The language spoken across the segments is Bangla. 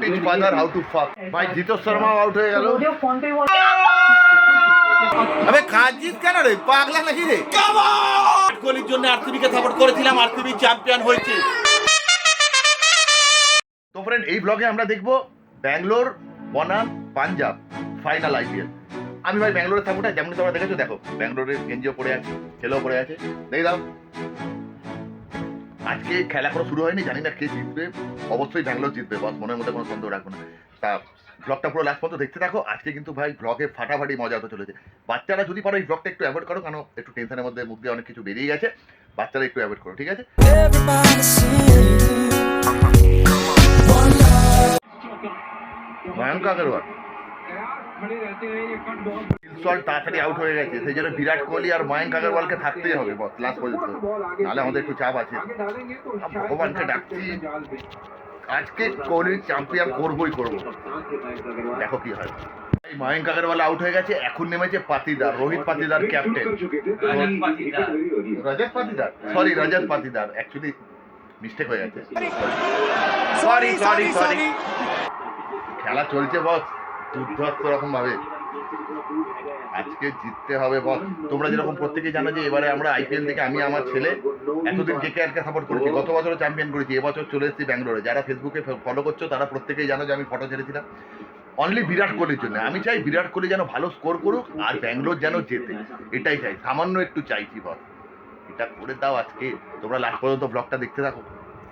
টিচ ফাদার হাউ টু ফাক ভাই জিত শর্মাও আউট হয়ে গেল। আবে কাজিত কেন রে? পাগলা নাকি রে? কোহলির জন্য আরসিবি কে সাপোর্ট করেছিলাম আরসিবি চ্যাম্পিয়ন হয়েছে। তো ফ্রেন্ড এই ব্লগে আমরা দেখব ব্যাঙ্গালোর বনাম পাঞ্জাব ফাইনাল আইপিএল আমি ভাই ব্যাঙ্গালোরের সাপোর্টার যেমন তোমরা দেখেছ দেখো ব্যাঙ্গালোরের গেঞ্জিও পড়ে আছে ছেলেও পড়ে আছে। দেখে দাও আজকে খেলা কোনো শুরু হয়নি জানি না কে জিতবে। অবশ্যই ব্যাঙ্গালোর জিতবে বস মনের মধ্যে কোনো সন্দেহ রাখব না। তা ব্লগটা পুরো লাস্ট পর্যন্ত দেখতে থাকো আজকে কিন্তু ভাই ব্লগে ফাটাফাটি মজা হতে চলেছে। বাচ্চারা যদি পারো এই ব্লগটা একটু অ্যাভয়েড করো কারণ একটু টেনশনের মধ্যে মুখ দিয়ে অনেক কিছু বেরিয়ে গেছে। বাচ্চারা একটু অ্যাভয়েড করো ঠিক আছে? ময়ঙ্ক আগরওয়াল ইনস্টল তাড়াতাড়ি আউট হয়ে গেছে। সেই জন্য বিরাট কোহলি আর ময়ঙ্ক আগরওয়ালকে থাকতেই হবে বস লাস্ট পর্যন্ত। নাহলে আমাদের একটু চাপ আছে। ভগবানকে ডাকছি। আজকে কোহলির চ্যাম্পিয়ন করবই করব। দেখো কি হয়। ময়ঙ্ক আগরওয়াল আউট হয়ে গেছে এখন নেমেছে Patidar Rohit Patidar captain Rajat Patidar? Sorry Rajat Patidar. Actually mistake হয়ে গেছে। সরি সরি সরি খেলা চলছে বস দুর্ধর্ষ রকম ভাবে আজকে জিততে হবে বস তোমরা যেরকম প্রত্যেকেই জানো যে এবারে আমরা আইপিএল থেকে আমি, আমার ছেলে এতদিন কে কে আরকে সাপোর্ট করেছি। গত বছরও চ্যাম্পিয়ন করেছি, এবছর চলে এসেছি ব্যাঙ্গালোরে। যারা ফেসবুকে ফলো করছ, তারা প্রত্যেকেই জানো যে আমি ফটো ছেড়েছিলাম। অনলি বিরাট কোহলির জন্য। আমি চাই বিরাট কোহলি যেন ভালো স্কোর করুক আর ব্যাঙ্গালোর যেন জেতে। এটাই চাই। সামান্য একটু চাইছি, বল। এটা করে দাও আজকে। তোমরা লাস্ট পর্যন্ত ব্লগটা দেখতে থাকো।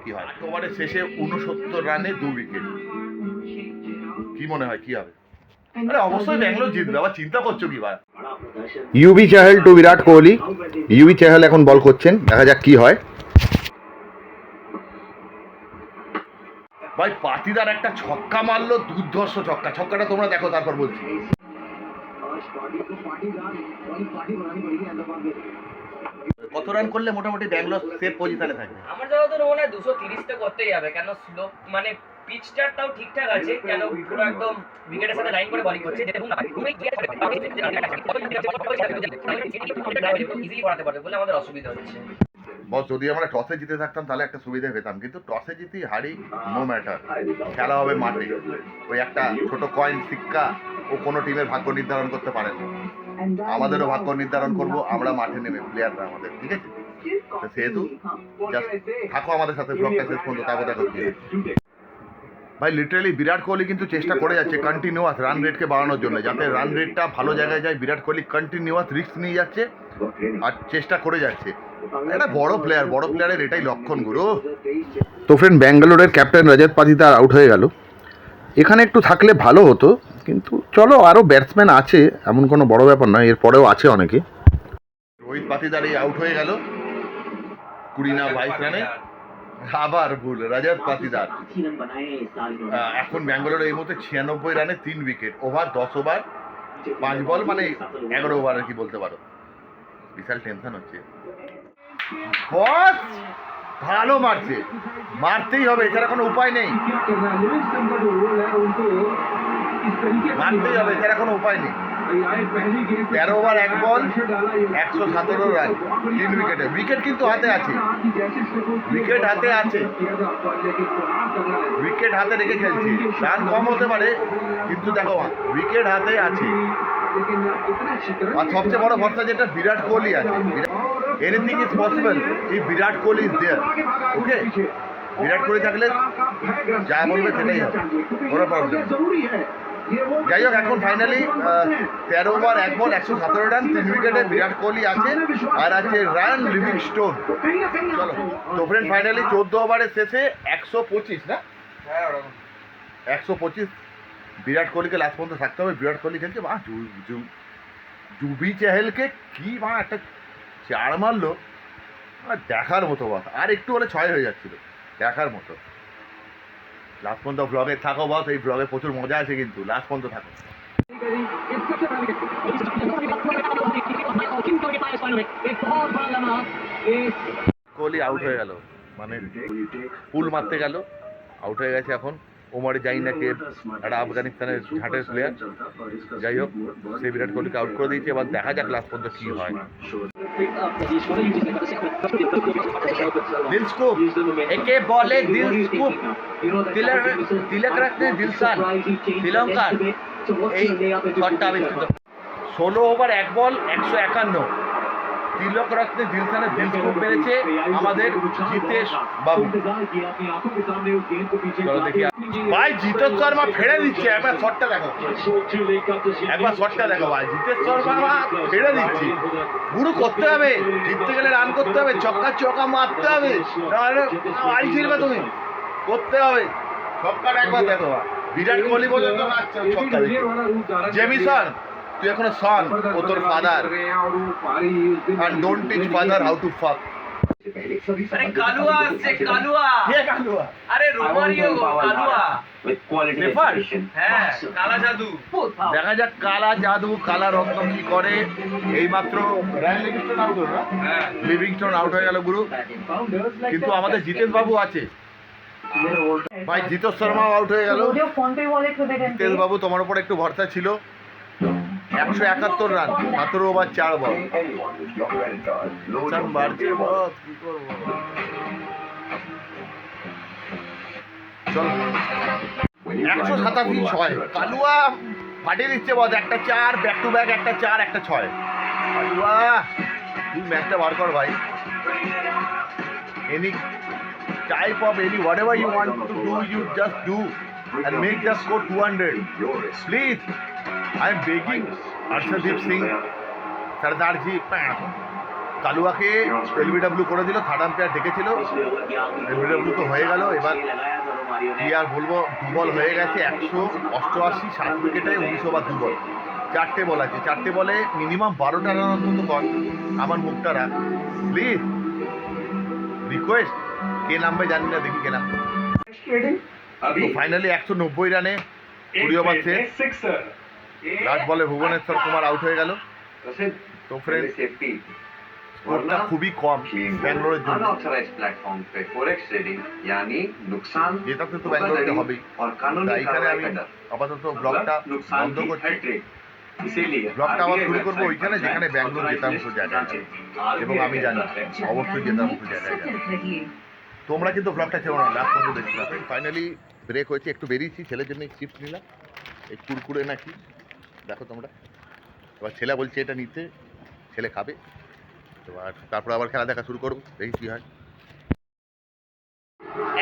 কি হয়? ওভারের শেষে উনসত্তর রানে দু উইকেট কি মনে হয়? কি হবে? অবশ্যই ব্যাঙ্গালোর জিতবে আবার চিন্তা করছ কি ভাই ইউবি চাহেল টু বিরাট কোহলি। ইউবি চাহেল এখন বল করছেন দেখা যাক কি হয়। ভাই পাতিদার একটা ছক্কা মারলো দুর্ধর্ষ ছক্কা। ছক্কাটা তোমরা দেখো তারপর বলছি। কত রান করলে মোটামুটি ব্যাঙ্গালোর সেফ পজিশনে থাকবে? আমার যতদূর মনে হয় দুশো তিরিশটা করতেই যাবে কেন স্লো মানে পিচটারটাও ঠিকঠাক আছে, কেন পুরো একদম উইকেটের সাথে লাইন করে করছে, যেটা ইজিলি করাতে পারবে বলে আমাদের অসুবিধা হচ্ছে। যদি আমরা টসে জিতে থাকতাম, তাহলে একটা সুবিধা পেতাম, কিন্তু টসে জিতি হারি নো ম্যাটার খেলা হবে মাঠে। ওই একটা ছোট কয়েন সিক্কা, ও কোনো টিমের ভাগ্য নির্ধারণ করতে পারে না। আমাদেরও ভাগ্য নির্ধারণ করব, আমরা মাঠে নেমে প্লেয়াররা আমাদের, ঠিক আছে? সেহেতু থাকো আমাদের সাথে পর্যন্ত দেখো। ভাই লিটারালি বিরাট কোহলি কিন্তু চেষ্টা করে যাচ্ছে কন্টিনিউয়াস রান রেটকে বাড়ানোর জন্য, যাতে রান রেটটা ভালো জায়গায় যায়, বিরাট কোহলি কন্টিনিউয়াস রিস্ক নিয়ে যাচ্ছে আর চেষ্টা করে যাচ্ছে। একটা বড় প্লেয়ার বড় প্লেয়ারের এটাই লক্ষণ, গুরু। তো ফ্রেন্ড ব্যাঙ্গালোরের ক্যাপ্টেন রজত পাতিদার আউট হয়ে গেল। এখানে একটু থাকলে ভালো হতো, কিন্তু চলো আরও ব্যাটসম্যান আছে, এমন কোনো বড় ব্যাপার নয়, এরপরেও আছে অনেকে। রোহিত পাতিদার এই আউট হয়ে গেল। কুড়ি না বাইশ রানে আবার ভুল রাজার পাতিদার। এখন ব্যাঙ্গালোর এই মুহূর্তে ছিয়ানব্বই রানে তিন উইকেট ওভার দশ ওভার পাঁচ বল মানে এগারো ওভার আর কি বলতে পারো। বিশাল টেনশন হচ্ছে। বস ভালো মারছে। মারতেই হবে, এছাড়া কোনো উপায় নেই। মারতেই হবে, এছাড়া কোনো উপায় নেই। তেরো ওভার এক বল, একশো সতেরো রান, তিন উইকেটে। উইকেট কিন্তু হাতে আছে। উইকেট হাতে আছে। উইকেট হাতে রেখে খেলছি। রান কম হতে পারে, কিন্তু দেখো, উইকেট হাতে আছে। আর সবচেয়ে বড় ভরসা যেটা, বিরাট কোহলি আছে। এনিথিং ইজ পসিবল এই Virat Kohli is there okay Virat Kohli থাকলে যা বলবে সেটাই হবে। কোনো প্রবলেম যাই হোক, এখন ফাইনালি তেরো ওভার, এক বল, একশো সতেরো রান, তিন উইকেটে বিরাট কোহলি আছে আর আছে রান লিভিং স্টোন চলো, তো ফ্রেন্ড ফাইনালি চোদ্দ ওভারের শেষে একশো পঁচিশ, না? একশো পঁচিশ। বিরাট কোহলিকে লাস্ট পর্যন্ত থাকতে হবে। বিরাট কোহলি খেলছে মা জুবি চেহেলকে কি মা একটা চার মারলো। দেখার মতো বাস আর একটু হলে ছয় হয়ে যাচ্ছিল, দেখার মতো। লাস্ট পর্যন্ত ব্লগে থাকো বস এই ব্লগে প্রচুর মজা আছে কিন্তু। লাস্ট পর্যন্ত থাকো। কোহলি আউট হয়ে গেল। মানে ফুল মারতে গেল। আউট হয়ে গেছে এখন। ওমর জানি না কে একটা আফগানিস্তানের ঝাঁটের প্লেয়ার যাই হোক সে বিরাট কোহলিকে আউট করে দিয়েছে। এবার দেখা যাক লাস্ট পর্যন্ত কী হয়। শ্রীলঙ্কার। এই শটটা আবিষ্কৃত ষোলো ওভার এক বল একশো একান্ন। তিলক রত্নে দিলসানের দিল স্কুপ মেরেছে আমাদের জিতেশ বাবু। ভাই, জিতেশ শর্মা ফেড়ে দিচ্ছে। একবার শটটা দেখো। একবার শটটা দেখো ভাই। জিতেশ শর্মা ফেড়ে দিচ্ছে। গুরু করতে হবে। জিততে গেলে রান করতে হবে। ছক্কা চকা মারতে হবে। নাহলে বাড়ি ফিরবে তুমি। করতে হবে। ছক্কাটা একবার দেখো। ভাই। বিরাট কোহলি পর্যন্ত নাচছে ছক্কা দেখে। জেমিসন তুই এখনও সন ও তোর father and don't teach father how to fuck. আরে কালুয়া আসছে কালুয়া। কে কালুয়া? আরে রোমারিও কালুয়া? হ্যাঁ কালা জাদু। দেখা যাক কালা জাদু কালা রত্ন কি করে। এইমাত্র রায়ান লিভিংস্টোন আউট হলো হ্যাঁ। হয়ে গেল গুরু। কিন্তু আমাদের জিতেশ বাবু আছে। ভাই জিতেশ শর্মাও আউট হয়ে গেল। জিতেশ বাবু তোমার উপর একটু ভরসা ছিল। একশো একাত্তর রান, সতেরো ওভার চার বল একশো সাতাশি ছয়। কালুয়া ফাটিয়ে দিচ্ছে বল একটা চার ব্যাক টু ব্যাক একটা চার, একটা ছয়। কালুয়া, তুই ম্যাচটা বার কর ভাই। Any any whatever you want to do you just do and make the score 200 please i am begging arshadip singh Sardarji কালুয়াকে LBW করে দিল থার্ড আম্পায়ার ডেকেছিল এলবিডব্লিউ তো হয়ে গেল এবার কি আর বলব দুবল হয়ে গেছে একশো অষ্টআশি সাত উইকেটে উনিশ ওভার দুবল চারটে বল আছে চারটে বলে মিনিমাম বারোটা রান অন্তত কর। আমার মুখটা রাখ। প্লিজ রিকোয়েস্ট কে নামবে জানি না দেখি কে নামবে। ফাইনালি একশো নব্বই রানে কুড়ি ওভার শেষ। লাস্ট বলে ভুবনেশ্বর কুমার আউট হয়ে গেল। তো ফ্রেন্ড স্কোরটা খুবই কম ব্যাঙ্গালোরের জন্য। যেটাতে তো ব্যাঙ্গালোরকে হবেই তাই এখানে আমি আপাতত ব্লগটা বন্ধ করছি। ব্লগটা আবার শুরু করব ওইখানে যেখানে ব্যাঙ্গালোর এবং আমি জানি অবশ্যই যেতাম মতো তোমরা কিন্তু ব্লগটা খেলো না লাস্ট পর্যন্ত ফাইনালি ব্রেক হয়েছে একটু বেরিয়েছি ছেলের জন্য চিপস নিলাম। এই কুরকুরে নাকি। দেখো তোমরা। এবার ছেলে বলছে এটা নিতে, ছেলে খাবে। এবার তারপর আবার খেলা দেখা শুরু করব দেখি কী হয়।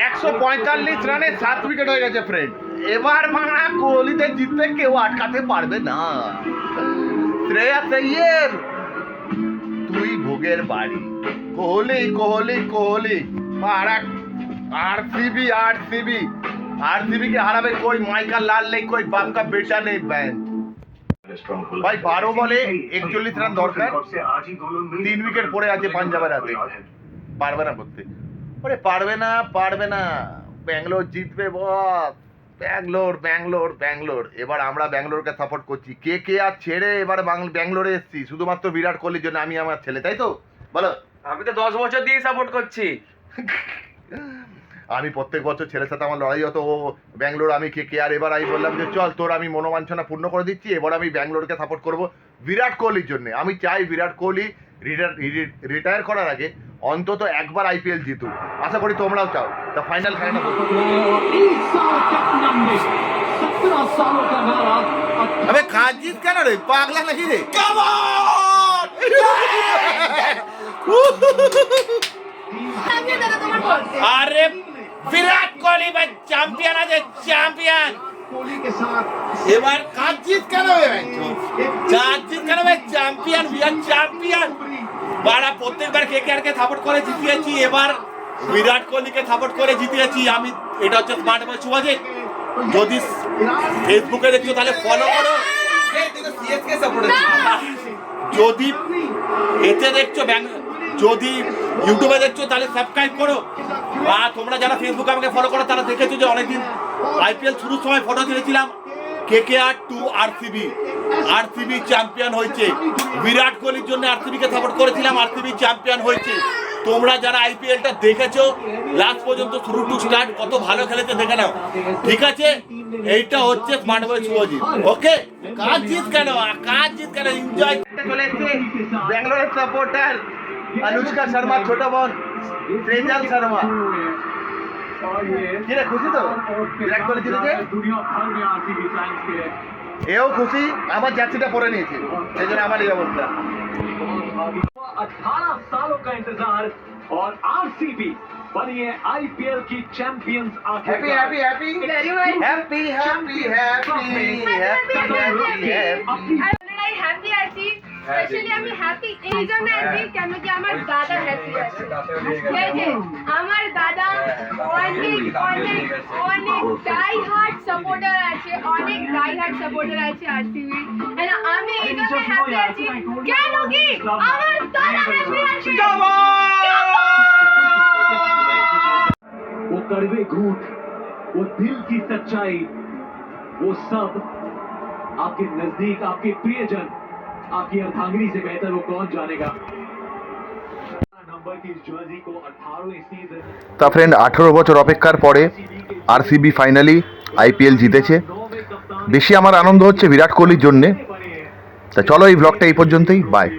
একশো পঁয়তাল্লিশ রানে সাত উইকেট হয়ে গেছে ফ্রেন্ড এবার বাংলা কোহলিতে জিততে কেউ আটকাতে পারবে না। শ্রেয়া ইয়ের তুই ভোগের বাড়ি। কোহলি কোহলি কোহলি। আর এক R CB R CB R CB কে হারাবে কই? মাইকা লাল নেই কই? বাপ কা বেটা নেই ব্যান্ড ভাই বারো বলে একচল্লিশ রান দরকার। তিন উইকেট পড়ে আছে পাঞ্জাবের হাতে। পারবে না করতে। ওরে পারবে না পারবে না। ব্যাঙ্গালোর জিতবে বস। ব্যাঙ্গালোর ব্যাঙ্গালোর ব্যাঙ্গালোর। এবার আমরা ব্যাঙ্গালোরকে সাপোর্ট করছি। কে কে আর ছেড়ে এবার ব্যাঙ্গালোরে এসছি? শুধুমাত্র বিরাট কোহলির জন্য আমি আমার ছেলে তাই তো? বলো। আমি তো দশ বছর দিয়ে সাপোর্ট করছি। আমি প্রত্যেক বছর ছেলের সাথে আমার লড়াই হতো ও ব্যাঙ্গালোর আমি কে কে আর এবার আমি বললাম যে চল তোর আমি মনোবাঞ্ছনা পূর্ণ করে দিচ্ছি এবার আমি ব্যাঙ্গালোরকে সাপোর্ট করব বিরাট কোহলির জন্য। আমি চাই বিরাট কোহলি রিটায়ার করার আগে অন্তত একবার আইপিএল জিতুক। আশা করি তোমরাও চাও। তা ফাইনাল বলো। আবে কাজিত কেন রে? পাগলা নাকি রে? আরে বিরাট কোহলি ভাই চ্যাম্পিয়ন আছে চ্যাম্পিয়ন এবার কাজিত কেন রে কাজিত কেন ভাই চ্যাম্পিয়ন বিরাট চ্যাম্পিয়ন বাড়া প্রত্যেকবার কে কে কে সাপোর্ট করে জিতিয়েছি, এবার বিরাট কোহলিকে সাপোর্ট করে জিতিয়েছি। আমি, এটা হচ্ছে স্মার্ট বয় সুভাজিৎ যদি ফেসবুকে দেখছ, তাহলে ফলো করো। যদি এতে দেখছ যদি ইউটিউবে দেখছ, তাহলে সাবস্ক্রাইব করো। বা তোমরা যারা ফেসবুকে আমাকে ফলো করো, তারা দেখেছ যে অনেকদিন আইপিএল শুরুর সময় ফটো দিয়েছিলাম। কে কে আর টু আরসিবি আরসিবি চ্যাম্পিয়ন হয়েছে। বিরাট কোহলির জন্য আরসিবি কে সাপোর্ট করেছিলাম। আরসিবি চ্যাম্পিয়ন হয়েছে। তোমরা যারা আইপিএলটা দেখেছ লাস্ট পর্যন্ত শুরু টু স্টার্ট কত ভালো খেলেছে দেখে নাও। ঠিক আছে? এইটা হচ্ছে স্মার্ট বয় শুভজিৎ ওকে কাজ জিত কেন? কাজ জিত কেন? এনজয় চলে এসছে ব্যাঙ্গালোরের সাপোর্টার অনুষ্কা শর্মা ছোট বোন সেজাল শর্মা কিরে খুশি তো বিরাট কোহলি জিতেছে এও খুশি আমার জার্সিটা পরে নিয়েছে সেই জন্য আমার এই অবস্থা अठारह सालों का इंतजार और आरसीबी बनी है आईपीएल की champions happy happy happy happy happy happy happy happy আপনারাই হ্যাপি আছি স্পেশালি আমি হ্যাপি এই জন্য আছি কেন কি আমার দাদা হ্যাপি আছে ঠিক আছে আমার দাদা অনেক অনেক অনেক ডাই হার্ট সাপোর্টার আছে অনেক ডাই হার্ট সাপোর্টার আছে আরসিবি আমি এই জন্য হ্যাপি আছি কেন কি আমার দাদা হ্যাপি আছে वो कड़वे घूट वो दिल की सच्चाई वो सब आपके नजदीक आपके प्रियजन आपकी अर्धांगिनी से बेहतर वो कौन जानेगा नंबर की इस जर्सी को 18वें सीजन তা ফ্রেন্ড আঠেরো বছর অপেক্ষার পরে আরসিবি ফাইনালি আইপিএল জিতেছে नौवें कप्तान বেশি আমার আনন্দ হচ্ছে বিরাট কোহলির জন্যে बने हैं তা চলো এই ব্লগটা এই পর্যন্তই বাই